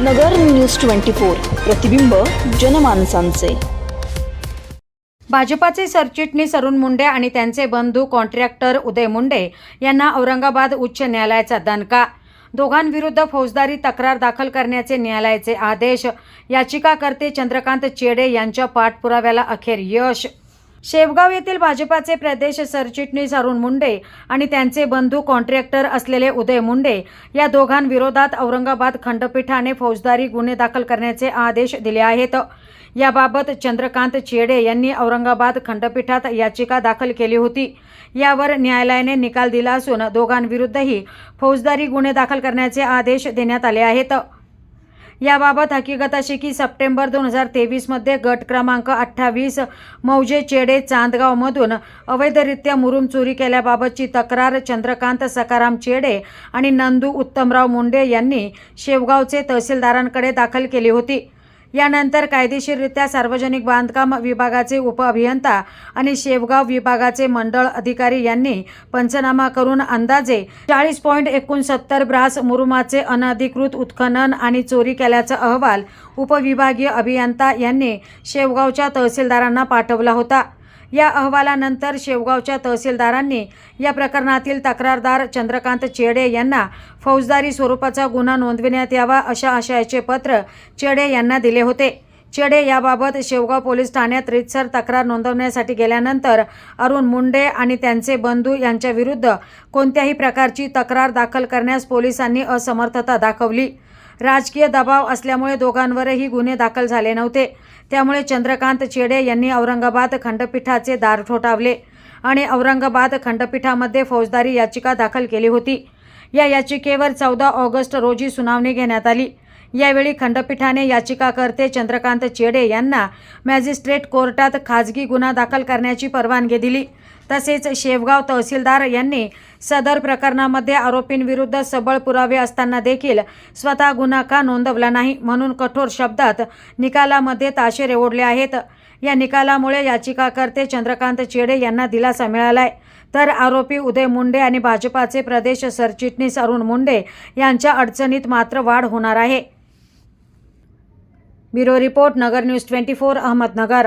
नगर news twenty four प्रतिबिंब जनमानसांचे. भाजपाचे सरचिटणीस अरुण मुंडे आणि त्यांचे बंधू कॉन्ट्रॅक्टर उदय मुंडे यांना औरंगाबाद उच्च न्यायालयाचा दणका. दोघांविरुद्ध फौजदारी तक्रार दाखल करण्याचे न्यायालयाचे आदेश. याचिकाकर्ते चंद्रकांत चेडे यांच्या पाठपुराव्याला अखेर यश. शेवगाव येथील भाजपाचे प्रदेश सरचिटणीस अरुण मुंडे आणि त्यांचे बंधू कॉन्ट्रॅक्टर असलेले उदय मुंडे या दोघांविरोधात औरंगाबाद खंडपीठाने फौजदारी गुन्हे दाखल करण्याचे आदेश दिले आहेत. याबाबत चंद्रकांत चेडे यांनी औरंगाबाद खंडपीठात याचिका दाखल केली होती. यावर न्यायालयाने निकाल दिला असून दोघांविरुद्धही फौजदारी गुन्हे दाखल करण्याचे आदेश देण्यात आले आहेत. याबाबत हकीकत अशी की सप्टेंबर दोन हजार तेवीसमध्ये गट क्रमांक अठ्ठावीस मौजे चेडे चांदगावमधून अवैधरित्या मुरुम चोरी केल्याबाबतची तक्रार चंद्रकांत सकाराम चेडे आणि नंदू उत्तमराव मुंडे यांनी शेवगावचे तहसीलदारांकडे दाखल केली होती. यानंतर कायदेशीररित्या सार्वजनिक बांधकाम विभागाचे उपअभियंता आणि शेवगाव विभागाचे मंडळ अधिकारी यांनी पंचनामा करून अंदाजे चाळीस पॉईंट एकोणसत्तर ब्रास मुरुमाचे अनधिकृत उत्खनन आणि चोरी केल्याचा अहवाल उपविभागीय अभियंता यांनी शेवगावच्या तहसीलदारांना पाठवला होता. या अहवालानंतर शेवगावच्या तहसीलदारांनी या प्रकरणातील तक्रारदार चंद्रकांत चेडे यांना फौजदारी स्वरूपाचा गुन्हा नोंदविण्यात यावा अशा आशयाचे पत्र चेडे यांना दिले होते. चेडे याबाबत शेवगाव पोलीस ठाण्यात रितसर तक्रार नोंदवण्यासाठी गेल्यानंतर अरुण मुंडे आणि त्यांचे बंधू यांच्याविरुद्ध कोणत्याही प्रकारची तक्रार दाखल करण्यास पोलिसांनी असमर्थता दाखवली. राजकीय दबाव असल्यामुळे दोघांवरही गुन्हे दाखल झाले नव्हते. त्यामुळे चंद्रकांत चेडे यांनी औरंगाबाद खंडपीठाचे दार ठोठावले आणि औरंगाबाद खंडपीठामध्ये फौजदारी याचिका दाखल केली होती. या याचिकेवर चौदा ऑगस्ट रोजी सुनावणी घेण्यात आली. यावेळी खंडपीठाने याचिकाकर्ते चंद्रकांत चेडे यांना मॅजिस्ट्रेट कोर्टात खाजगी गुन्हा दाखल करण्याची परवानगी दिली. तसेच शेवगाव तहसीलदार यांनी सदर प्रकरणामध्ये आरोपींविरुद्ध सबळ पुरावे असताना देखील स्वतः गुन्हा का नोंदवला नाही म्हणून कठोर शब्दात निकालामध्ये ताशेरे ओढले आहेत. या निकालामुळे याचिकाकर्ते चंद्रकांत चेडे यांना दिलासा मिळालाय. तर आरोपी उदय मुंडे आणि भाजपाचे प्रदेश सरचिटणीस अरुण मुंडे यांच्या अडचणीत मात्र वाढ होणार आहे. Bureau report Nagar news twenty four Ahmednagar.